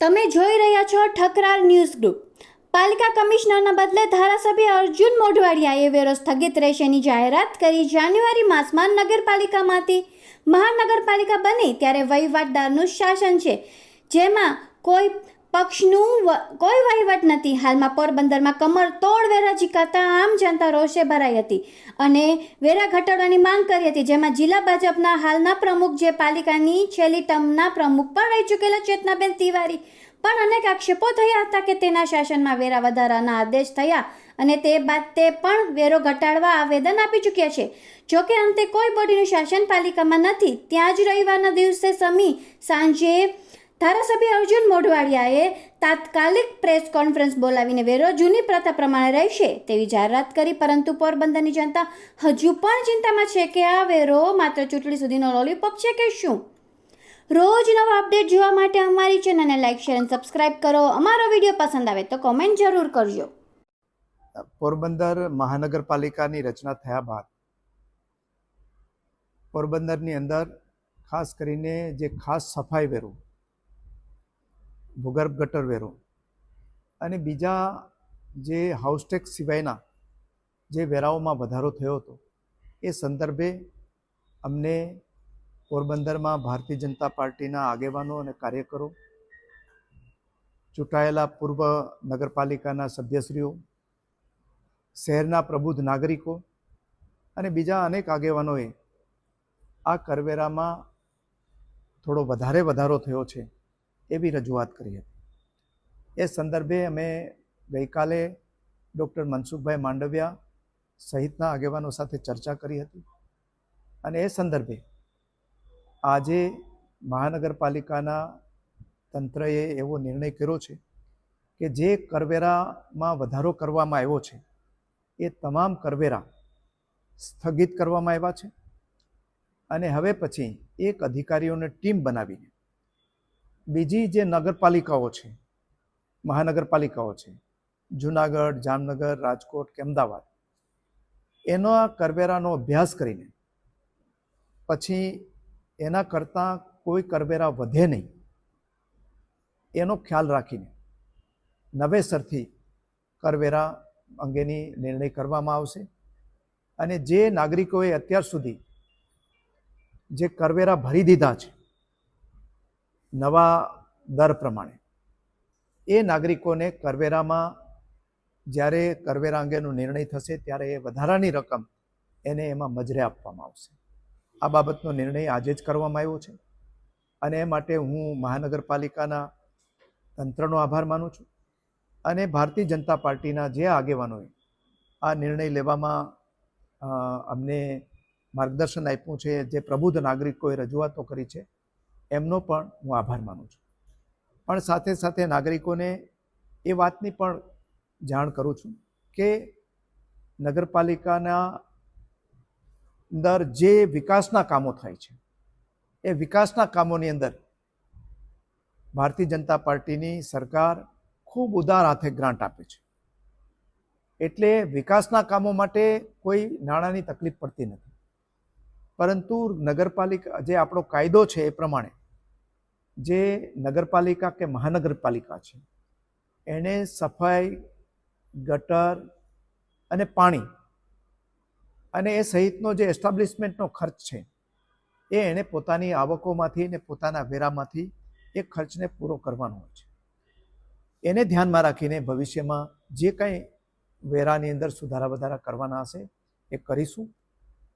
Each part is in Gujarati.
તમે જોઈ રહ્યા છો ઠકરાર ન્યૂઝ ગ્રુપ. પાલિકા કમિશનરના બદલે ધારાસભ્ય અર્જુન મોઢવાડિયાએ વેરો સ્થગિત રહેશેની જાહેરાત કરી જાન્યુઆરી માસમાં નગરપાલિકામાંથી મહાનગરપાલિકા બની ત્યારે વહીવટદારનું શાસન છે. જેમાં કોઈ પક્ષનું કોઈ વહીવટ નથી. હાલમાં પોરબંદરમાં કમર તોડ વેરા ઝીકાતા આમ જનતા રોષે ભરાઈ હતી અને વેરા ઘટાડવાની માંગ કરી હતી, જેમાં જિલ્લા ભાજપના હાલના પ્રમુખ જે પાલિકાની છેલ્લી ટર્મના પ્રમુખ પણ રહી ચૂકેલા ચેતનાબેન તિવારી. પણ અનેક આક્ષેપો થયા હતા કે તેના શાસનમાં વેરા વધારાના આદેશ થયા અને તે બાદ તે પણ વેરો ઘટાડવા આવેદન આપી ચૂક્યા છે. જોકે અંતે કોઈ બોડીનું શાસન પાલિકામાં નથી, ત્યાં જ રવિવારના દિવસે સમી સાંજે ધારાસભ્ય અર્જુન મોઢવાડિયાએ તાત્કાલિક પ્રેસ કોન્ફરન્સ બોલાવીને વેરો જૂની પ્રથા પ્રમાણે રહેશે તેવી જાહેરાત કરી, પરંતુ પોરબંદરની જનતા હજુ પણ ચિંતામાં છે કે આ વેરો માત્ર ચૂંટણી સુધીનો લોલીપોપ છે કે શું? રોજ નવા અપડેટ જોવા માટે અમારી ચેનલને લાઇક શેર અને સબસ્ક્રાઇબ કરો. અમારો વીડિયો પસંદ આવે તો કોમેન્ટ જરૂર કરજો. પોરબંદર મહાનગરપાલિકાની રચના થયા બાદ પોરબંદરની અંદર ખાસ કરીને જે ખાસ સફાઈ વેરો ભૂગર્ભ ગટર વેરો. અને બીજા જે હાઉસટેક્સ સિવાયના જે વેરાઓમાં વધારો થયો હતો, એ સંદર્ભે અમને પોરબંદરમાં ભારતીય જનતા પાર્ટીના આગેવાનો અને કાર્યકરો, ચૂંટાયેલા પૂર્વ નગરપાલિકાના સભ્યશ્રીઓ, શહેરના પ્રબુદ્ધ નાગરિકો અને બીજા અનેક આગેવાનોએ આ કરવેરામાં થોડો વધારે વધારો થયો છે. એવી રજૂઆત કરી હતી. એ સંદર્ભે અમે ગઈકાલે ડૉક્ટર મનસુખભાઈ માંડવિયા સહિતના આગેવાનો સાથે ચર્ચા કરી હતી અને એ સંદર્ભે આજે મહાનગરપાલિકાના તંત્રએ એવો નિર્ણય કર્યો છે કે જે કરવેરામાં વધારો કરવામાં આવ્યો છે, એ તમામ કરવેરા સ્થગિત કરવામાં આવ્યા છે અને હવે પછી એક અધિકારીઓને ટીમ બનાવીને બીજી જે નગરપાલિકાઓ છે, મહાનગરપાલિકાઓ છે, જુનાગઢ, જામનગર, રાજકોટ કે અમદાવાદ, એનો આ કરવેરાનો અભ્યાસ કરીને પછી એના કરતાં કોઈ કરવેરા વધે નહીં, એનો ખ્યાલ રાખીને નવેસરથી કરવેરા અંગેની નિર્ણય કરવામાં આવશે અને જે નાગરિકોએ અત્યાર સુધી જે કરવેરા ભરી દીધા છે નવા દર પ્રમાણે. એ નાગરિકોને કરવેરામાં જ્યારે કરવેરા અંગેનો નિર્ણય થશે ત્યારે એ વધારાની રકમ એને એમાં મજરે આપવામાં આવશે. આ બાબતનો નિર્ણય આજે જ કરવામાં આવ્યો છે અને એ માટે હું મહાનગરપાલિકાના તંત્રનો આભાર માનું છું અને ભારતીય જનતા પાર્ટીના જે આગેવાનોએ આ નિર્ણય લેવામાં અમને માર્ગદર્શન આપ્યું છે, જે પ્રબુદ્ધ નાગરિકોએ રજૂઆતો કરી છે એમનો પણ હું આભાર માનું છું. પણ સાથે સાથે નાગરિકોને એ વાતની પણ જાણ કરું છું કે નગરપાલિકાના અંદર જે વિકાસના કામો થાય છે, એ વિકાસના કામોની અંદર ભારતીય જનતા પાર્ટીની સરકાર ખૂબ ઉદાર હાથે ગ્રાન્ટ આપે છે. એટલે વિકાસના કામો માટે કોઈ નાણાંની તકલીફ પડતી નથી. પરંતુ નગરપાલિકા જે આપણો કાયદો છે એ પ્રમાણે જે નગરપાલિકા કે મહાનગરપાલિકા છે એણે સફાઈ, ગટર અને પાણી અને એ સહિતનો જે એસ્ટાબ્લિશમેન્ટનો ખર્ચ છે, એ એણે પોતાની આવકોમાંથી ને પોતાના વેરામાંથી એ ખર્ચને પૂરો કરવાનો હોય છે. એને ધ્યાનમાં રાખીને ભવિષ્યમાં જે કંઈ વેરાની અંદર સુધારા વધારા કરવાના હશે, એ કરીશું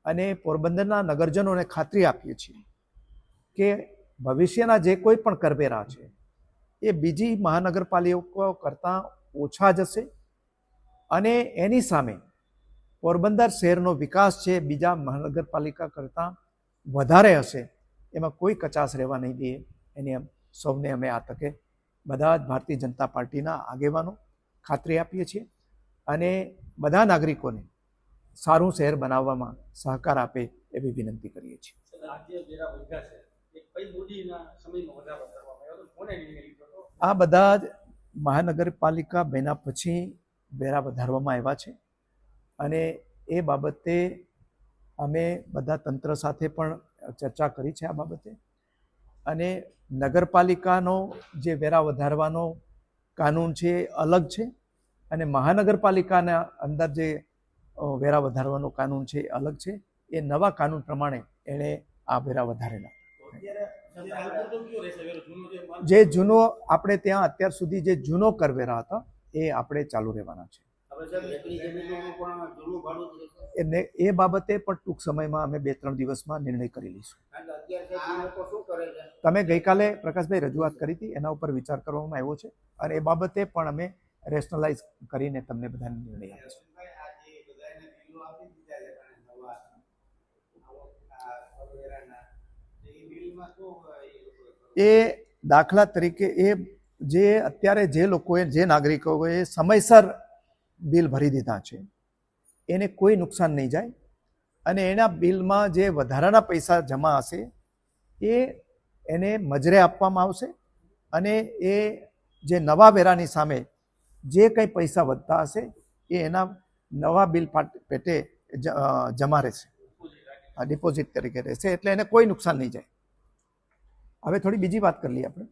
અને પોરબંદરના નગરજનોને ખાતરી આપીએ છીએ કે ભવિષ્યના જે કોઈ પણ કરવેરા છે, એ બીજી મહાનગરપાલિકાઓ કરતાં ઓછા જશે અને એની સામે પોરબંદર શહેરનો વિકાસ છે, બીજા મહાનગરપાલિકા કરતાં વધારે હશે, એમાં કોઈ કચાશ રહેવા નહીં દઈએ. એની સૌને અમે આ તકે બધા જ ભારતીય જનતા પાર્ટીના આગેવાનો ખાતરી આપીએ છીએ અને બધા નાગરિકોને સારું શહેર બનાવવામાં સહકાર આપે એવી વિનંતી કરીએ છીએ. આ બધા જ મહાનગરપાલિકા બન્યા પછી વેરા વધારવામાં આવ્યા છે. અને એ બાબતે અમે બધા તંત્ર સાથે પણ ચર્ચા કરી છે આ બાબતે. અને નગરપાલિકાનો જે વેરા વધારવાનો કાનૂન છે એ અલગ છે. અને મહાનગરપાલિકાના અંદર જે વેરા વધારવાનો કાનૂન છે એ અલગ છે. એ નવા કાનૂન પ્રમાણે એણે આ વેરા વધારેલા હાલ પૂરતો કયો રહેશે વેરો જૂનો જે જૂનો આપણે ત્યાં અત્યાર સુધી જે જૂનો કરવેરા હતા, એ આપણે ચાલુ રહેવાના છે. એને એ બાબતે પણ ટૂંક સમયમાં અમે બે ત્રણ દિવસમાં નિર્ણય કરી લઈશું. તમે ગઈકાલે પ્રકાશભાઈ રજૂઆત કરી હતી, એના ઉપર વિચાર કરવામાં આવ્યો છે, અને એ બાબતે પણ અમે રેશનલાઇઝ કરીને તમને બધાને નિર્ણય આપીશું એ દાખલા તરીકે એ જે અત્યારે જે લોકોએ, જે નાગરિકોએ સમયસર બિલ ભરી દીધા છે, એને કોઈ નુકસાન નહીં જાય અને એના બિલમાં જે વધારાના પૈસા જમા હશે, એ એને મજરે આપવામાં આવશે અને એ જે નવા વેરાની સામે જે કંઈ પૈસા વધતા હશે, એ એના નવા બિલ પાટ- જમા રહેશે. ડિપોઝિટ તરીકે રહેશે, એટલે એને કોઈ નુકસાન નહીં જાય. હવે થોડી બીજી વાત કરી લઈએ આપણે.